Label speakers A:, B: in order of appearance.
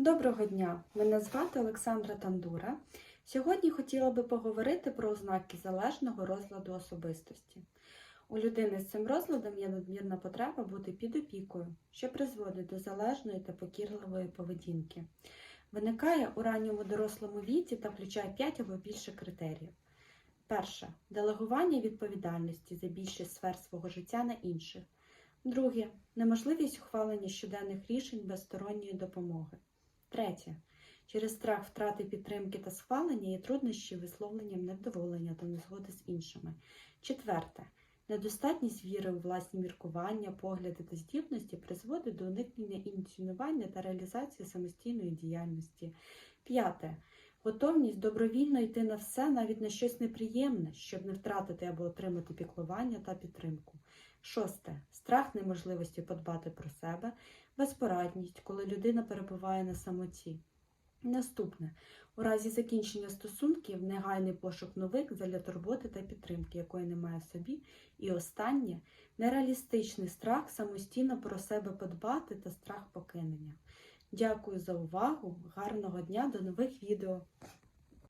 A: Доброго дня! Мене звати Олександра Тандура. Сьогодні хотіла би поговорити про ознаки залежного розладу особистості. У людини з цим розладом є надмірна потреба бути під опікою, що призводить до залежної та покірливої поведінки. Виникає у ранньому дорослому віці та включає 5 або більше критеріїв. Перше делегування відповідальності за більшість сфер свого життя на інших. Друге неможливість ухвалення щоденних рішень без сторонньої допомоги. Третє. Через страх втрати підтримки та схвалення є труднощі висловленням невдоволення та незгоди з іншими. Четверте. Недостатність віри у власні міркування, погляди та здібності призводить до уникнення ініціювання та реалізації самостійної діяльності. П'яте. Готовність добровільно йти на все, навіть на щось неприємне, щоб не втратити або отримати піклування та підтримку. Шосте. Страх неможливості подбати про себе, безпорадність, коли людина перебуває на самоті. Наступне. У разі закінчення стосунків негайний пошук нових задля турботи та підтримки, якої немає в собі. І останнє нереалістичний страх самостійно про себе подбати та страх покинення. Дякую за увагу! Гарного дня, до нових відео!